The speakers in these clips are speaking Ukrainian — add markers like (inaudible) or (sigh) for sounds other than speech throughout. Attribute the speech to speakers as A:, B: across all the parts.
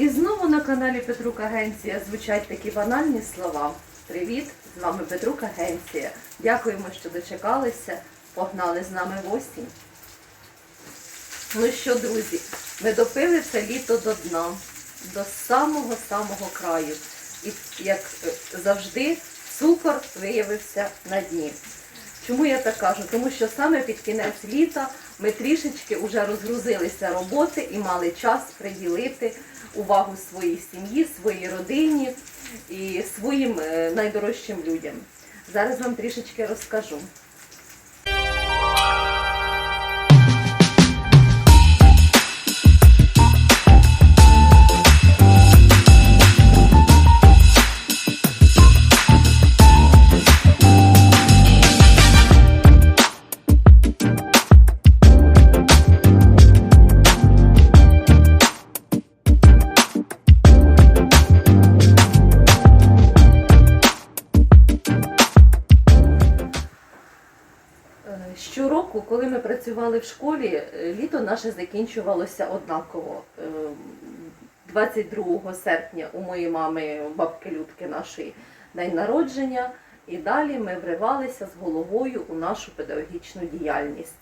A: І знову на каналі Петрук Агенція звучать такі банальні слова. Привіт! З вами Петрук Агенція. Дякуємо, що дочекалися. Погнали з нами в осінь. Ну що, друзі, ми допили це літо до дна, до самого-самого краю. І як е, завжди, цукор виявився на дні. Чому я так кажу? Тому що саме під кінець літа ми трішечки вже розгрузилися роботи і мали час приділити увагу своїй сім'ї, своїй родині і своїм е, найдорожчим людям. Зараз вам трішечки розкажу. Коли ми працювали в школі, е, літо наше закінчувалося однаково. Е, 22 серпня у моєї мами, бабки Людки, нашої день народження, і далі ми вривалися з головою у нашу педагогічну діяльність.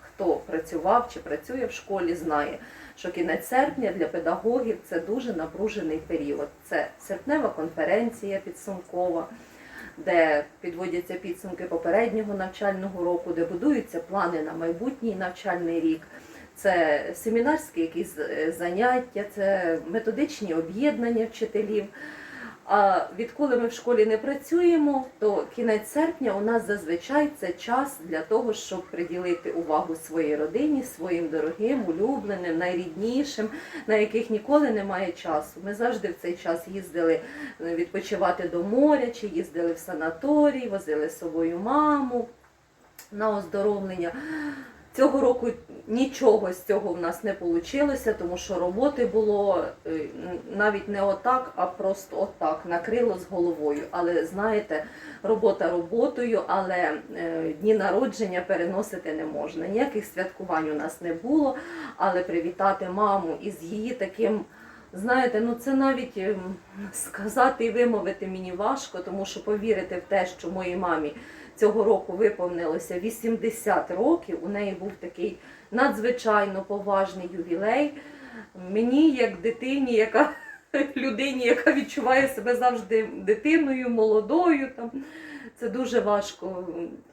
A: Хто працював чи працює в школі, знає, що кінець серпня для педагогів це дуже напружений період. Це серпнева конференція підсумкова де підводяться підсумки попереднього навчального року, де будуються плани на майбутній навчальний рік. Це семінарські якісь е, заняття, це методичні об'єднання вчителів. А відколи ми в школі не працюємо, то кінець серпня у нас зазвичай це час для того, щоб приділити увагу своїй родині, своїм дорогим, улюбленим, найріднішим, на яких ніколи немає часу. Ми завжди в цей час їздили е, відпочивати до моря, чи їздили в санаторій, возили з собою маму на оздоровлення. Цього року нічого з цього в нас не вийшло, тому що роботи було е, навіть не отак, а просто отак, накрило з головою. Але знаєте, робота роботою, але е, дні народження переносити не можна. Ніяких святкувань у нас не було, але привітати маму із її таким. Знаєте, ну це навіть ем, сказати і вимовити мені важко, тому що повірити в те, що моїй мамі цього року виповнилося 80 років. У неї був такий надзвичайно поважний ювілей. Мені, як дитині, яка (laughs) людині, яка відчуває себе завжди дитиною, молодою, там це дуже важко.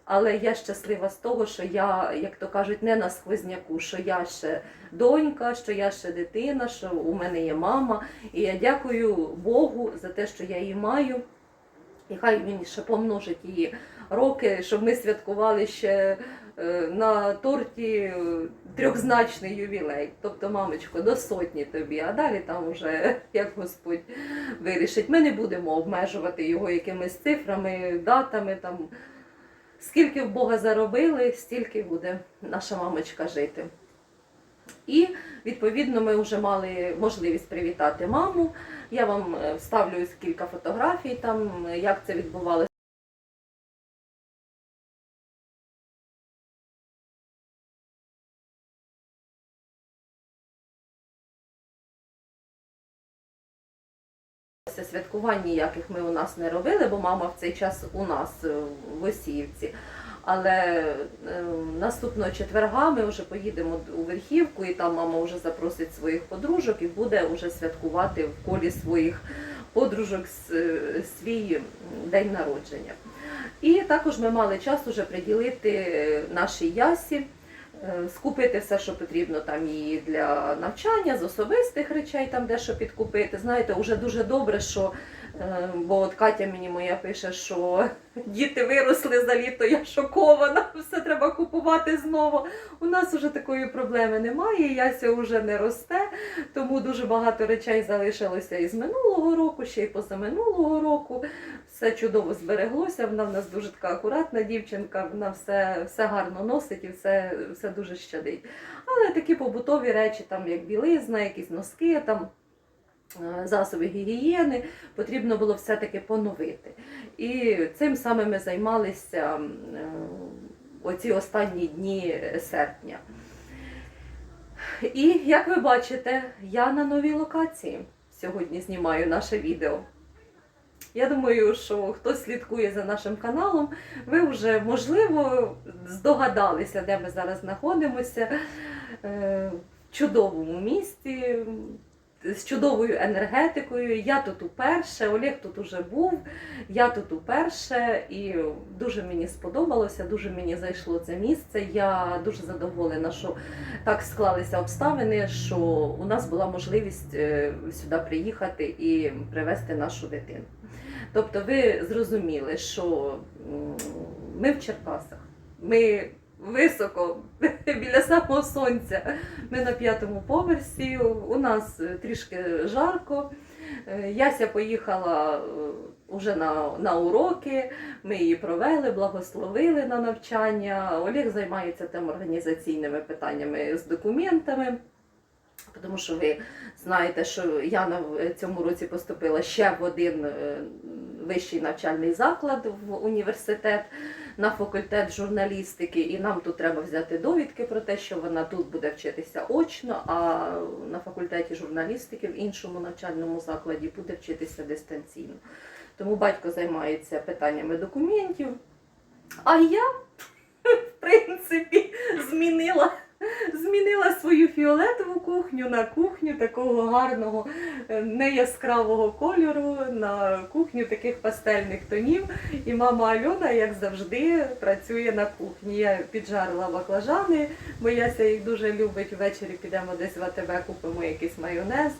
A: Але я щаслива з того, що я, як то кажуть, не на сквозняку, що я ще донька, що я ще дитина, що у мене є мама. І я дякую Богу за те, що я її маю. І хай він ще помножить її роки, щоб ми святкували ще е, на торті е, трьохзначний ювілей. Тобто, мамочко, до сотні тобі, а далі там вже (laughs) як Господь вирішить. Ми не будемо обмежувати його якимись цифрами, датами. там. Скільки в Бога заробили, стільки буде наша мамочка жити. І відповідно ми вже мали можливість привітати маму. Я вам е, вставлю кілька фотографій, там як це відбувалося. Святкувань ніяких ми у нас не робили, бо мама в цей час у нас е, в Осіївці. Але е, наступного четверга ми вже поїдемо у Верхівку, і там мама вже запросить своїх подружок і буде вже святкувати в колі своїх подружок е, свій день народження. І також ми мали час уже приділити нашій ясі, е, скупити все, що потрібно там її для навчання, з особистих речей, там дещо підкупити. Знаєте, вже дуже добре, що бо от Катя мені моя пише, що діти виросли за літо, я шокована, (laughs) все треба купувати знову. У нас вже такої проблеми немає, Яся вже не росте, тому дуже багато речей залишилося із минулого року, ще й позаминулого року. Все чудово збереглося. Вона в нас дуже така акуратна дівчинка, вона все, все гарно носить і все, все дуже щадить. Але такі побутові речі, там як білизна, якісь носки, там е, засоби гігієни, потрібно було все-таки поновити. І цим саме ми займалися е, оці останні дні серпня. І як ви бачите, я на новій локації. сьогодні знімаю наше відео. Я думаю, що хто слідкує за нашим каналом, ви вже можливо здогадалися, де ми зараз знаходимося. Е, В чудовому місті, з чудовою енергетикою. Я тут уперше, Олег тут уже був, я тут уперше, і дуже мені сподобалося, дуже мені зайшло це місце. Я дуже задоволена, що так склалися обставини, що у нас була можливість е, сюди приїхати і привезти нашу дитину. Тобто ви зрозуміли, що ми в Черкасах, ми високо (laughs) біля самого сонця. Ми на п'ятому поверсі. У нас е, трішки жарко. Е, Яся поїхала е, уже на, на уроки. Ми її провели, благословили на навчання. Олег займається тим організаційними питаннями з документами. Тому що ви знаєте, що я в цьому році поступила ще в один е, вищий навчальний заклад в університет на факультет журналістики, і нам тут треба взяти довідки про те, що вона тут буде вчитися очно, а на факультеті журналістики в іншому навчальному закладі буде вчитися дистанційно. Тому батько займається питаннями документів. А я, (laughs) в принципі, змінила змінила свою фіолетову кухню на кухню такого гарного е, неяскравого кольору, на кухню таких пастельних тонів. І мама Альона, як завжди, працює на кухні. Я піджарила баклажани, бо Яся їх дуже любить. Ввечері підемо десь в АТБ, купимо якийсь майонез.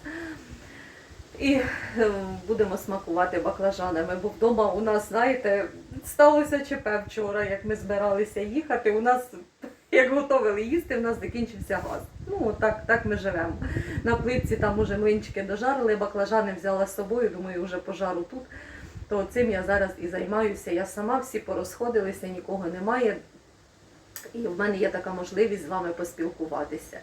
A: І е, будемо смакувати баклажанами, бо вдома у нас, знаєте, сталося ЧП вчора, як ми збиралися їхати. У нас як готовили їсти, в нас закінчився газ. Ну, так, так ми живемо. На плитці там уже млинчики дожарили, баклажани взяла з собою, думаю, вже пожару тут. То цим я зараз і займаюся. Я сама всі порозходилися, нікого немає. І в мене є така можливість з вами поспілкуватися.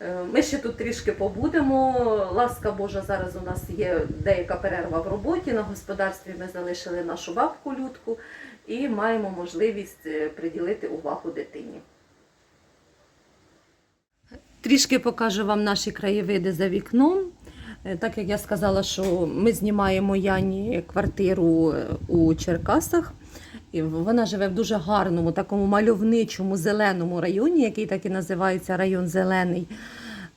A: Е, Ми ще тут трішки побудемо. Ласка Божа, зараз у нас є деяка перерва в роботі. На господарстві ми залишили нашу бабку Людку і маємо можливість е, приділити увагу дитині. Трішки покажу вам наші краєвиди за вікном. Е, Так як я сказала, що ми знімаємо Яні квартиру е, у Черкасах. І вона живе в дуже гарному, такому мальовничому зеленому районі, який так і називається район Зелений.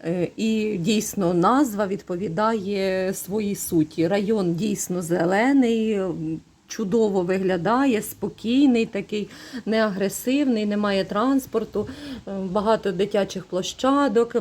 A: Е, І дійсно назва відповідає своїй суті. Район дійсно зелений, чудово виглядає, спокійний, такий неагресивний, немає транспорту, е, багато дитячих площадок,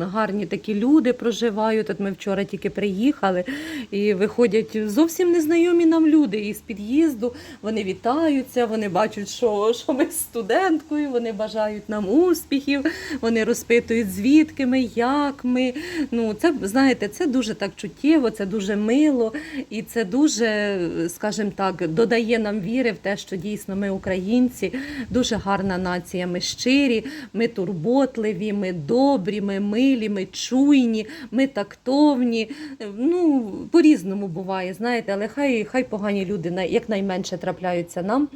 A: гарні такі люди проживають. От ми вчора тільки приїхали і виходять зовсім незнайомі нам люди із під'їзду. Вони вітаються, вони бачать, що, що ми з студенткою, вони бажають нам успіхів, вони розпитують, звідки ми, як ми. Ну, це, знаєте, це дуже так чуттєво, це дуже мило, і це дуже, скажімо так, додає нам віри в те, що дійсно ми українці, дуже гарна нація. Ми щирі, ми турботливі, ми добрі, ми милі, ми чуйні, ми тактовні. Ну, по-різному буває, знаєте, але хай, хай погані люди якнайменше трапляються нам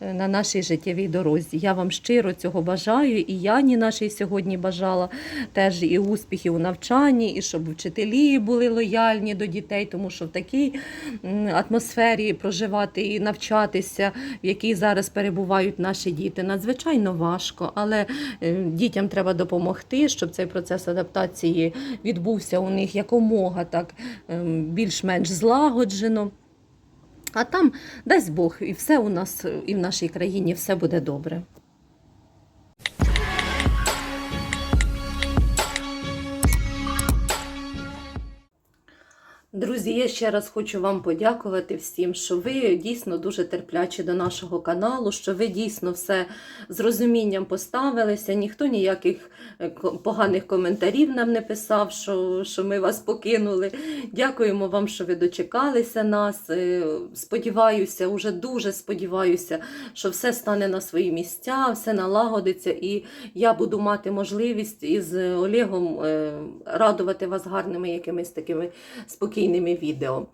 A: е, на нашій життєвій дорозі. Я вам щиро цього бажаю, і Яні нашій сьогодні бажала теж і успіхів у навчанні, і щоб вчителі були лояльні до дітей, тому що в такій атмосфері проживати і навчатися, в якій зараз перебувають наші діти, надзвичайно важко, але е, дітям треба допомогти, щоб цей процес адаптації відбувся у них якомога так ем, більш-менш злагоджено. А там дасть Бог, і все у нас і в нашій країні все буде добре. Друзі, я ще раз хочу вам подякувати всім, що ви дійсно дуже терплячі до нашого каналу, що ви дійсно все з розумінням поставилися. Ніхто ніяких е, поганих коментарів нам не писав, що, що ми вас покинули. Дякуємо вам, що ви дочекалися нас. Е, Сподіваюся, уже дуже сподіваюся, що все стане на свої місця, все налагодиться, і я буду мати можливість із Олегом е, радувати вас гарними якимись такими спокійними сімейними відео.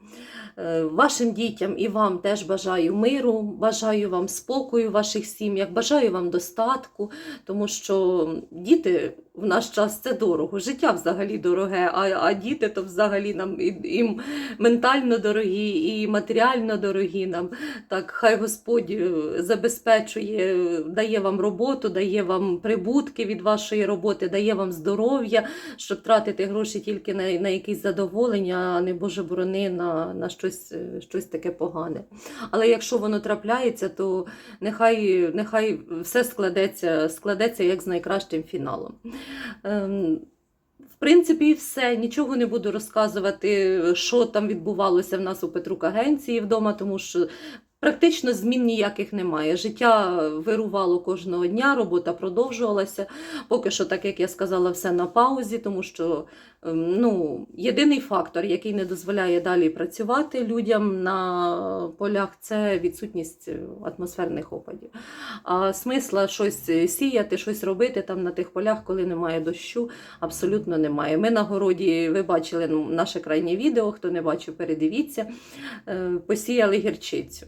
A: Е, Вашим дітям і вам теж бажаю миру, бажаю вам спокою в ваших сім'ях, бажаю вам достатку, тому що діти в наш час це дорого. Життя взагалі дороге, а, а діти то взагалі нам і ментально дорогі, і матеріально дорогі нам. Так, хай Господь е, забезпечує, дає вам роботу, дає вам прибутки від вашої роботи, дає вам здоров'я, щоб тратити гроші тільки на, на якісь задоволення, а не Боже борони на, на щось, е, щось таке погане. Але якщо воно трапляється, то нехай, нехай все складеться, складеться як з найкращим фіналом. Ем, в принципі, все. Нічого не буду розказувати, що там відбувалося в нас у Петрук агенції вдома, тому що практично змін ніяких немає. Життя вирувало кожного дня, робота продовжувалася. Поки що, так як я сказала, все на паузі, тому що ну, єдиний фактор, який не дозволяє далі працювати людям на полях, це відсутність е, атмосферних опадів. А смисла щось сіяти, щось робити там на тих полях, коли немає дощу, абсолютно немає. Ми на городі, ви бачили ну, наше крайнє відео, хто не бачив, передивіться, е, посіяли гірчицю.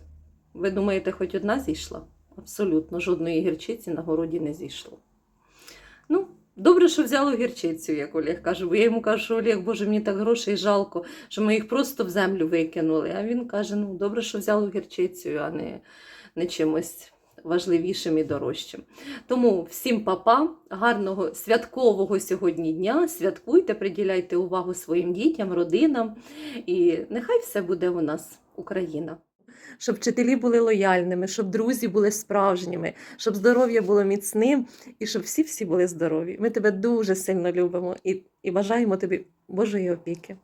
A: Ви думаєте, хоч одна зійшла? Абсолютно, жодної гірчиці на городі не зійшло. Ну, добре, що взяло гірчицю, як Олег каже, бо я йому кажу, що Олег, Боже, мені так грошей жалко, що ми їх просто в землю викинули. А він каже: ну, добре, що взяло гірчицю, а не, не чимось важливішим і дорожчим. Тому всім папа, гарного святкового сьогодні дня. Святкуйте, приділяйте увагу своїм дітям, родинам. І нехай все буде у нас Україна. Щоб вчителі були лояльними, щоб друзі були справжніми, щоб здоров'я було міцним і щоб всі-всі були здорові. Ми тебе дуже сильно любимо і, і бажаємо тобі Божої опіки.